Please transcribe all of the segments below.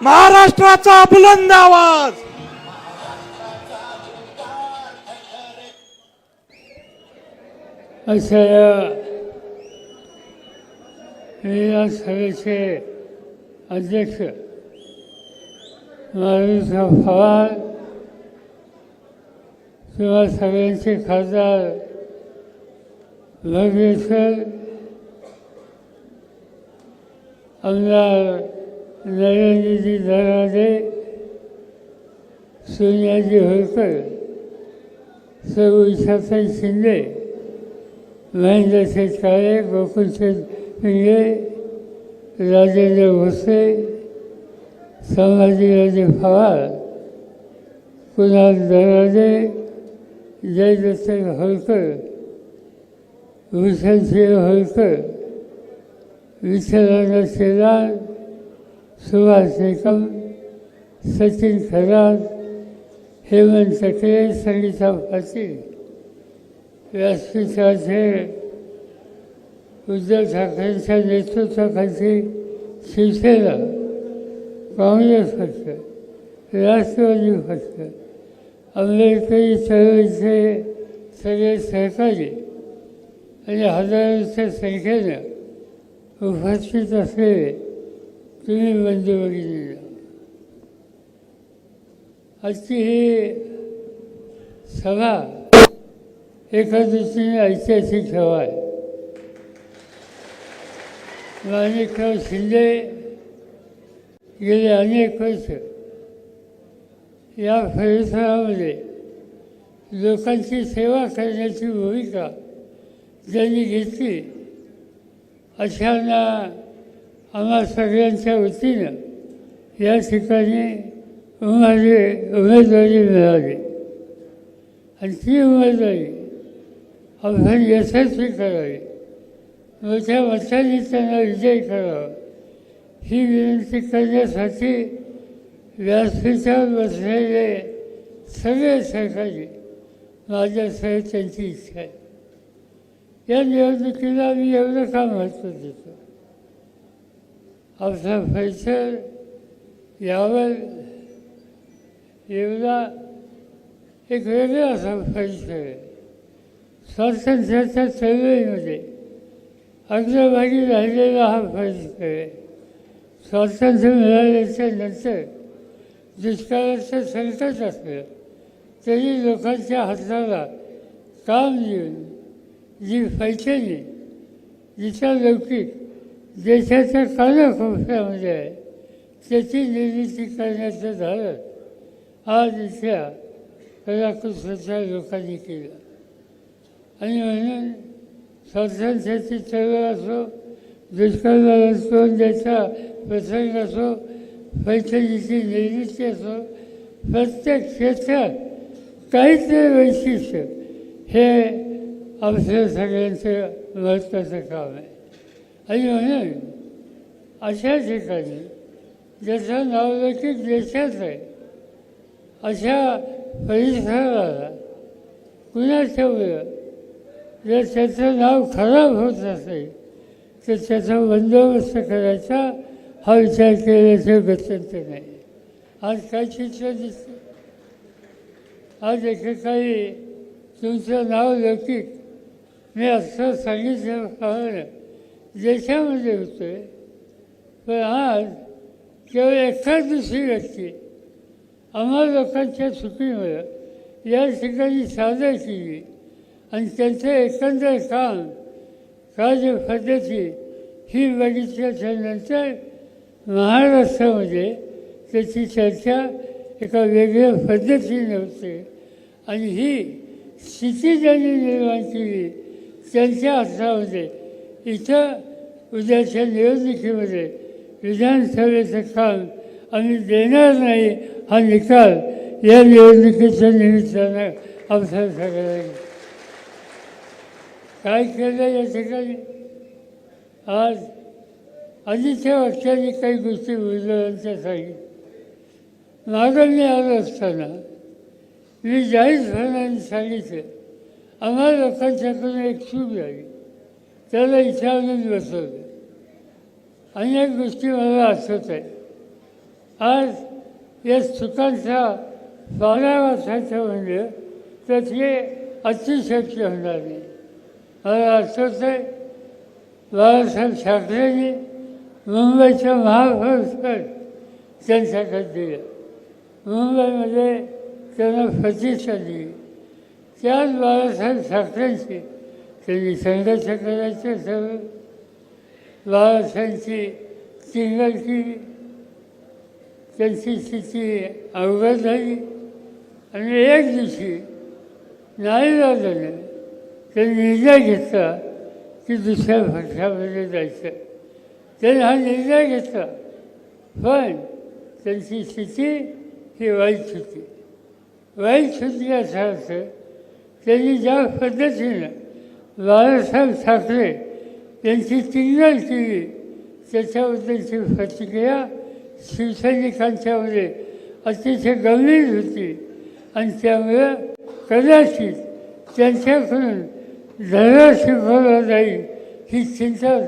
महाराष्ट्राचा बुलंद आवाज. अशा या सभेचे अध्यक्ष महाराष्ट्र पवार किंवा सगळ्यांचे खासदार भगवेश्वर आमदार नरेंद्रजी धराडे सोनियाजी होळकर सौ इशाताई शिंदे महेंद्र शेठ काळे गोकुल शेठ पिंगे राजेंद्र भोसले संभाजीराजे फवार कुणाल दराडे जयदत्त होळकर भूषणसिंह होळकर विठ्ठलानंद शेलार सुभाष निकम सचिन खरात हेमंत टकले संगीता पाटील व्यासपीठाचे उद्धव ठाकरेंच्या नेतृत्वाखाली शिवसेना काँग्रेस पक्ष राष्ट्रवादी पक्ष आंबेडकरी चळवळीचे सगळे सहकारी आणि हजारोच्या संख्येनं उपस्थित असलेले तुम्ही बंधू भगिनी आजची ही सभा एका दृष्टीने ऐतिहासिक सभा आहे माणिकराव शिंदे गेले अनेक वर्ष या परिसरामध्ये लोकांची सेवा करण्याची भूमिका ज्यांनी घेतली अशांना आम्हा सगळ्यांच्या वतीनं या ठिकाणी माझी उमेदवारी मिळाली. आणि ती उमेदवारी आपण यशस्वी करावी. मोठ्या मतांनी त्यांना विजय करावा. ही विनंती करण्यासाठी व्यासपीठावर बसलेले सगळे सहकारी माझ्यासह त्यांची इच्छा आहे. या निवडणुकीला मी एवढं का महत्त्व देतो? आपला परिसर यावर एवढा एक वेगळा असा परिसर आहे स्वातंत्र्याच्या चळवळीमध्ये अग्रभागी राहिलेला हा परिसर आहे स्वातंत्र्य मिळाल्याच्या नंतर दुष्काळाचं संकट असलं तरी लोकांच्या हाताला काम देऊन जी पैठणी जिचा लौकिक देशाच्या कानाकोपऱ्यामध्ये म्हणजे त्याची निर्मिती करण्याचं झालं. आज इथल्या कलाकुसरच्या लोकांनी केलं. आणि म्हणून स्वातंत्र्याची चळवळ असो दुष्काळाला तोंड द्यायचा प्रसंग असो पैठणीची निर्मिती असो प्रत्येक क्षेत्रात काहीतरी वैशिष्ट्य हे आपल्या सगळ्यांचं महत्त्वाचं काम आहे. आणि म्हणून अशा ठिकाणी ज्याचं नावलौकिक देशात आहे अशा परिसराला पुन्हा ठेवलं जर त्याचं नाव खराब होत असेल तर त्याचा बंदोबस्त करायचा हा विचार केल्याचं गत्यंत नाही. आज काय चित्र दिसतं? आज एकेकाळी तुमचं नाव लौकिक. मी असं सांगितलं देशामध्ये होतं आहे पण आज केवळ एखाद दुसरी व्यक्ती आम्हा लोकांच्या चुकीमुळं या ठिकाणी सादर केली आणि त्यांचं एकंदर काम कार्यपद्धती ही बघितल्याच्या नंतर महाराष्ट्रामध्ये त्याची चर्चा एका वेगळ्या पद्धतीने होते. आणि ही स्थिती ज्यांनी निर्माण केली त्यांच्या हातामध्ये इथं उद्याच्या निवडणुकीमध्ये विधानसभेचं काम आम्ही देणार नाही हा निकाल या निवडणुकीच्या निमित्तानं आपल्या सगळ्यांना. काय केलं या ठिकाणी? आज आधीच्या वक्त्यांनी काही गोष्टी उजवळांच्या सांगितल्या. नागरणी आलं असताना मी जाहीरपणाने सांगितलं आम्हाला लोकांच्याकडून एक चूक झाली त्याला इथं आणून बसवलं. अनेक गोष्टी मला आठवत आहे आज या चुकांचा बारा वर्षाचं म्हणजे तर ते अतिशक्य होणार नाही मला आठवत आहे बाळासाहेब ठाकरेंनी मुंबईचं महापौरपद त्यांच्याकडे दिलं. मुंबईमध्ये त्यांना प्रतिष्ठा दिली. त्याच बाळासाहेब ठाकरेंची त्यांनी संघर्ष करायचे सगळं बाळासाहेबांची चिंगल केली त्यांची स्थिती अवघड झाली. आणि एक दिवशी नाईलाजाने त्यांनी निर्णय घेतला की दुसऱ्या पक्षामध्ये जायचं. त्यांनी हा निर्णय घेतला. पण त्यांची स्थिती ही वाईट होती. वाईट होती असं अर्थ त्यांनी ज्या पद्धतीनं बाळासाहेब ठाकरे यांची चिंगल केली. त्याच्याबद्दलची प्रतिक्रिया शिवसैनिकांच्यामध्ये अतिशय गंभीर होती. आणि त्यामुळे कदाचित त्यांच्याकडून धरा शिकवला जाईल ही चिंता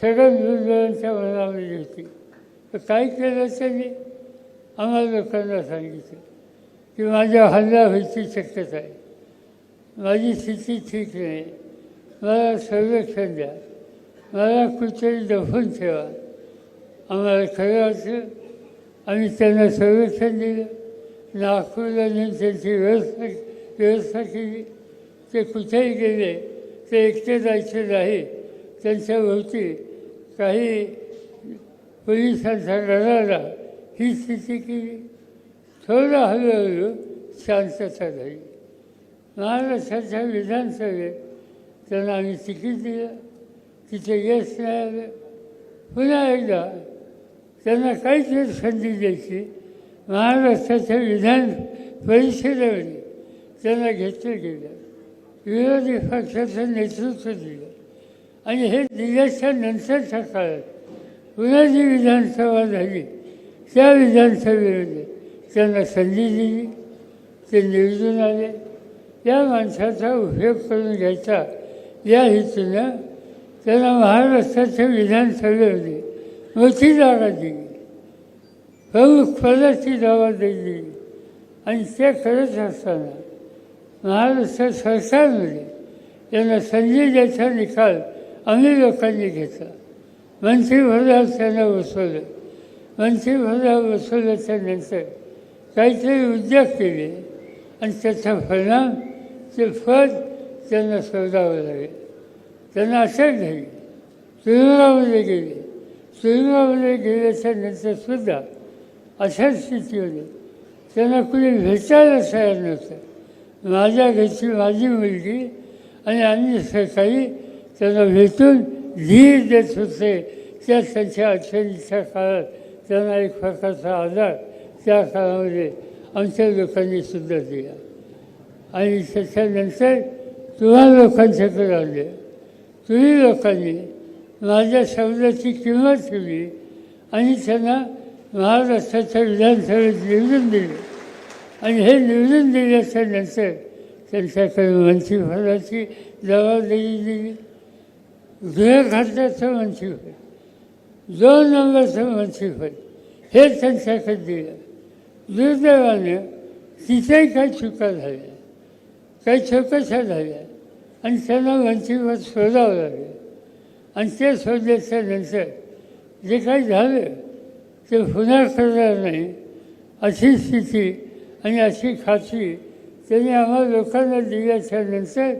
सगळ्या विरोधकांच्या मनामध्ये होती. तर काय केलं त्यांनी? आम्हाला लोकांना सांगितलं की माझ्या हल्ला व्हायची शक्यता आहे. माझी स्थिती ठीक नाही. मला संरक्षण द्या मला कुठेतरी दफून ठेवा. आम्हाला खरं वाटलं. आम्ही त्यांना संरक्षण दिलं. नागपूरला नेऊन त्यांची व्यवस्था व्यवस्था केली. ते कुठेही गेले ते एकटे जायचे नाही. त्यांच्याभोवती काही पोलिसांचा गराला ही स्थिती केली. थोडं हळूहळू शांतता झाली. महाराष्ट्राच्या विधानसभेत. त्यांना आम्ही तिकीट दिलं. तिथे यश नाही आलं पुन्हा एकदा त्यांना काहीतरी संधी द्यायची. महाराष्ट्राच्या विधान परिषदेमध्ये त्यांना घेतलं गेलं. विरोधी पक्षाचं नेतृत्व दिलं. आणि हे दिल्याच्या नंतरच्या काळात पुन्हा जी विधानसभा झाली त्या विधानसभेमध्ये त्यांना संधी दिली. ते निवडून आले. त्या माणसाचा उपयोग करून घ्यायचा. या हेतूनं त्यांना महाराष्ट्राच्या विधानसभेमध्ये मोठी जागा दिली. प्रमुख पदाची जागा दिली. आणि ते करत असताना महाराष्ट्र सरकारमध्ये त्यांना संधी द्यायचा निकाल आम्ही लोकांनी घेतला. मंत्रिमंडळात त्यांना बसवलं. मंत्रिमंडळात बसवल्याच्या नंतर काहीतरी उद्योग केले आणि त्याचा परिणाम ते फळ त्यांना शोधावं लागेल त्यांना अटक झाली तुरुंगामध्ये गेले. तुरुंगामध्ये गेल्याच्यानंतर सुद्धा अशा स्थितीमध्ये त्यांना कुणी भेटायला तयार नव्हतं. माझ्या घरची माझी मुलगी आणि अन्य सकाळी त्यांना भेटून धीर देत होते. त्या त्यांच्या अडचणीच्या काळात त्यांना एक प्रकारचा आधार त्या काळामध्ये आमच्या लोकांनी सुद्धा दिला. आणि त्याच्यानंतर तुम्हा लोकांच्याकडे आले तुम्ही लोकांनी माझ्या शब्दाची किंमत केली आणि त्यांना महाराष्ट्राच्या विधानसभेत निवडून दिले. आणि हे निवडून दिल्याच्या नंतर त्यांच्याकडे मंत्रिपदाची जबाबदारी दिली. गृह खात्याचं मंत्रिपद दोन नंबरचं मंत्रिपद हे त्यांच्याकडे दिलं. दुर्दैवानं तिथेही काही चुका झाल्या. काही चौकशा झाल्या. आणि त्यांना वंचितवर शोधावं लागलं. आणि ते शोधल्याच्या नंतर जे काही झालं ते होणार करणार नाही अशी स्थिती आणि अशी खात्री त्यांनी आम्हा लोकांना दिल्याच्या नंतर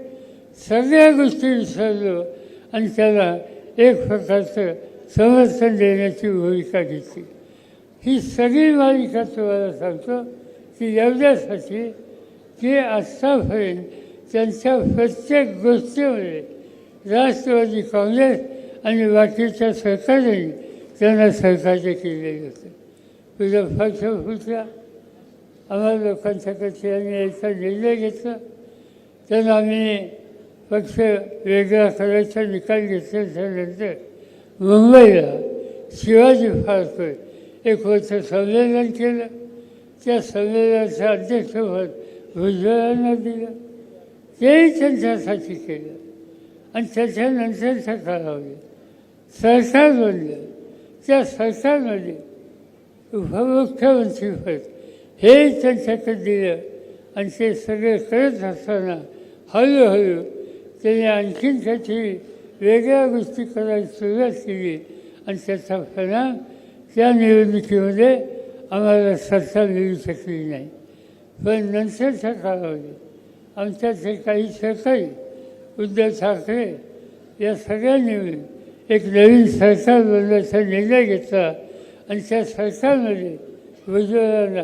सगळ्या गोष्टी विसरलो आणि त्याला एक प्रकारचं समर्थन देण्याची भूमिका घेतली. ही सगळी मालिका तुम्हाला सांगतो? की एवढ्यासाठी की आत्तापर्यंत त्यांच्या प्रत्येक गोष्टीमध्ये राष्ट्रवादी काँग्रेस आणि बाकीच्या सरकारने त्यांना सहकार्य केलेलं होतं. तुझं पक्ष फुटला आम्हाला लोकांच्याकडे आम्ही याचा निर्णय घेतला. त्यांना आम्ही पक्ष वेगळा करायचा निकाल घेतल्याच्यानंतर मुंबईला शिवाजी पार्कवर एक वर्ष संमेलन केलं. त्या संमेलनाचं अध्यक्षपद भुजबळांना दिलं. तेही त्यांच्यासाठी केलं. आणि त्याच्यानंतरच्या कालावधीत सरकार बनलं त्या सरकारमध्ये उपमुख्यमंत्रीपद हे त्यांच्याकडे दिलं. आणि ते सगळे करत असताना हळूहळू त्याने आणखीन काहीतरी वेगळ्या गोष्टी करायला सुरुवात केली. आणि त्याचा परिणाम त्या निवडणुकीमध्ये आम्हाला सत्ता मिळू शकली नाही. पण नंतरच्या काळामध्ये आमच्याचे काही सरकारी उद्धव ठाकरे या सगळ्यांनी मिळून एक नवीन सरकार बनवायचा निर्णय घेतला आणि त्या सरकारमध्ये उज्ज्वलांना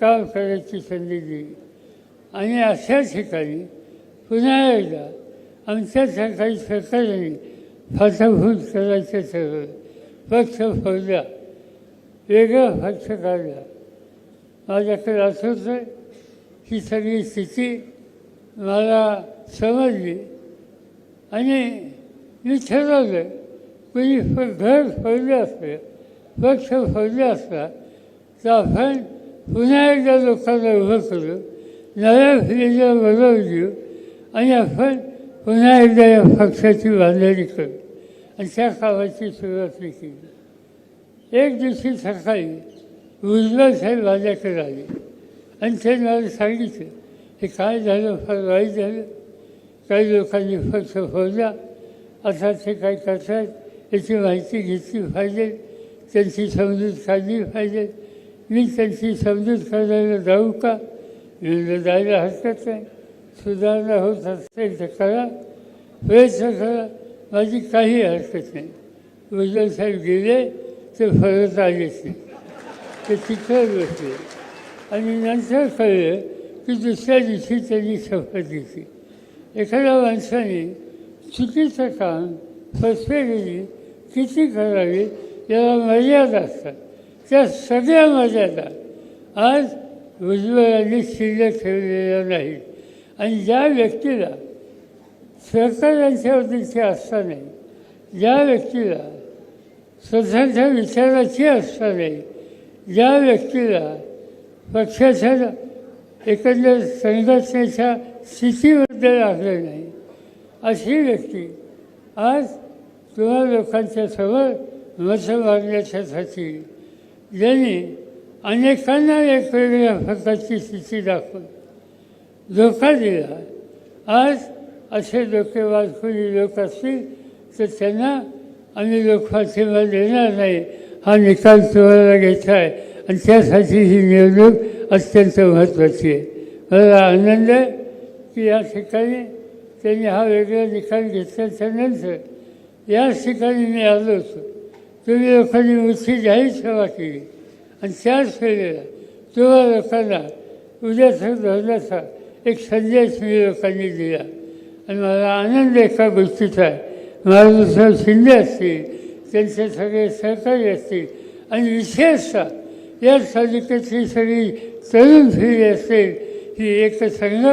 काम करायची संधी दिली. आणि अशा ठिकाणी पुन्हा एकदा आमच्या काही सरकारने फाटाफूट करायचं ठरवलं पक्ष फोडला. वेगळा पक्ष काढला. माझ्याकडे आठवतं ही सगळी स्थिती मला समजली. आणि मी ठरवलं कोणी फ- घर फोडलं असलं पक्ष फोडला असला तर आपण पुन्हा एकदा लोकांना उभं करू नव्या फिरीला बरोबर देऊ आणि आपण पुन्हा एकदा या पक्षाची बांधणी करू. आणि त्या कामाची सुरुवात मी केली. एक दिवशी सकाळी उजवा साहेब माझ्याकडे आले. आणि ते मला सांगितलं. हे काय झालं? फार वाईट झालं. काही लोकांनी पक्ष फोडला आता ते काय करतात? याची माहिती घेतली पाहिजे. त्यांची समजूत काढली पाहिजे. मी त्यांची समजूत काढायला जाऊ का? मी जायला हरकत नाही. सुधारणा होत असेल तर करा. प्रयत्न करा. माझी काही हरकत नाही. उज्ज्वल साहेब गेले ते परत आलेच नाही. ते तिकडे बसले आणि नंतर कळलं की दुसऱ्या दिवशी त्यांनी शपथ घेतली एखाद्या माणसाने चुकीचं काम फसवेगिरी किती करावी याला मर्यादा असतात. त्या सगळ्या मर्यादा आज उज्ज्वलांनी शिल्लक ठेवलेल्या नाहीत. आणि ज्या व्यक्तीला सहकार्यांच्याबद्दलची आस्था नाही ज्या व्यक्तीला स्वतःच्या विचाराची आस्था नाही ज्या व्यक्तीला पक्षाच्या एकंदर संघटनेच्या स्थितीबद्दल आग्रह नाही. अशी व्यक्ती आज तुम्हा लोकांच्या समोर मतं मागण्याच्यासाठी ज्यांनी अनेकांना वेगवेगळ्या प्रकारची स्थिती दाखवून धोका दिला. आज असे डोकेबाज कोणी लोक असतील तर त्यांना आम्ही लोकपाठिंबा देणार नाही. हा निकाल तुम्हाला घ्यायचा आहे. आणि त्यासाठी ही निवडणूक अत्यंत महत्त्वाची आहे. मला आनंद आहे की या ठिकाणी त्यांनी हा वेगळा निकाल घेतल्याच्या नंतर याच ठिकाणी मी आलो होतो. तुम्ही लोकांनी मोठी जाहीर सेवा केली. आणि त्याच वेळेला तुम्हा लोकांना उद्याचा धरण्याचा एक संदेश मी लोकांनी दिला. आणि मला आनंद एका गोष्टीचा. आहे महाराष्ट्रात शिंदे असतील त्यांचे सगळे सहकारी असतील आणि विशेषतः या तालुक्यातली सगळी तरुण फिरी असेल ही एक संघ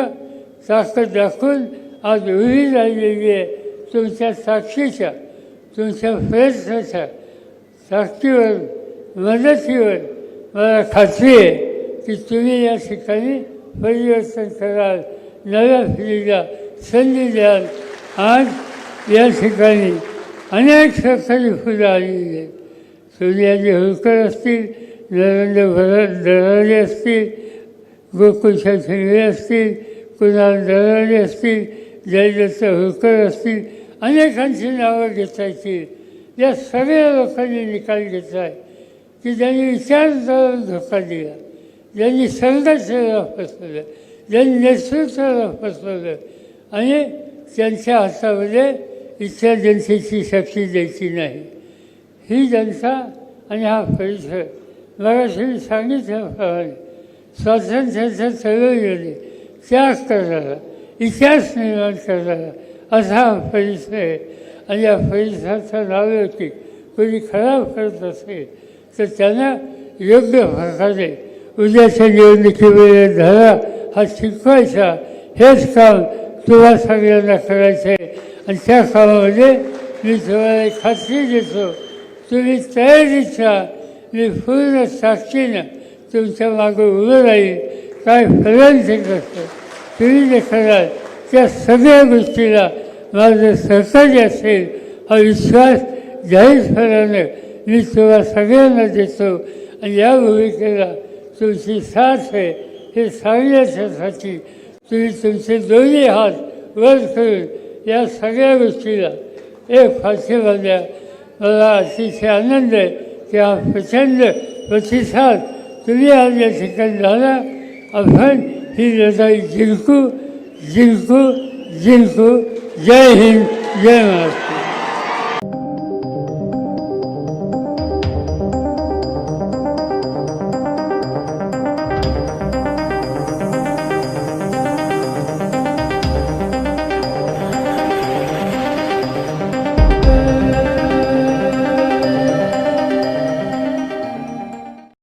जास्त दाखवून आज उभी राहिलेली आहे. तुमच्या साक्षीच्या तुमच्या प्रयत्नाच्या साक्षीवर मदतीवर मला खात्री आहे की तुम्ही या ठिकाणी परिवर्तन कराल नव्या पिढीला संधी द्याल. आज या ठिकाणी अनेक सरकारी फुलं आलेली आहेत. सोनियाजी होळकर असतील नरेंद्र भरत दराजे असतील गोकुलशा शिंगरे असतील कुणाल दराजे असतील जयदत्त होळकर असतील अनेकांची नावं घेता येतील या सगळ्या लोकांनी निकाल घेतला आहे की ज्यांनी विचारधारा धोका दिला ज्यांनी संघर्षाला फसवलं ज्यांनी नेतृत्वाला फसवलं आणि त्यांच्या हातामध्ये इच्छा जनतेची शक्ती द्यायची नाही. ही जनता आणि हा परिसर मगाशी सांगितलं सांगितल्याप्रमाणे स्वातंत्र्याच्या चळवळीमध्ये त्याग करणारा इतिहास निर्माण करणारा असा हा परिसर आहे. आणि या परिसराचा नावलौकिक कोणी खराब करत असेल तर त्यांना योग्य प्रकारे उद्याच्या निवडणुकीमध्ये धरा हा शिकवायचा. हेच काम तुम्हा सगळ्यांना करायचं आहे आणि त्या कामामध्ये मी तुम्हाला खात्री देतो. तुम्ही तयारीच्या मी पूर्ण साक्षीनं तुमच्या मागं उभं राहील काय फलन ते तुम्ही जे कराल त्या सगळ्या गोष्टीला माझं सहकार्य असेल. हा विश्वास जाहीरपणानं मी तुला सगळ्यांना देतो. आणि या भूमिकेला तुमची साथ आहे. हे सांगण्याच्यासाठी तुम्ही तुमचे दोन्ही हात वर करून या सगळ्या गोष्टीला एक फाशी बांधल्या मला अतिशय आनंद आहे. त्या प्रचंड प्रतिसाद तुम्ही आज या ठिकाणी झाला आपण ही लढाई जिंकू जिंकू जिंकू जय हिंद जय महाराष्ट्र।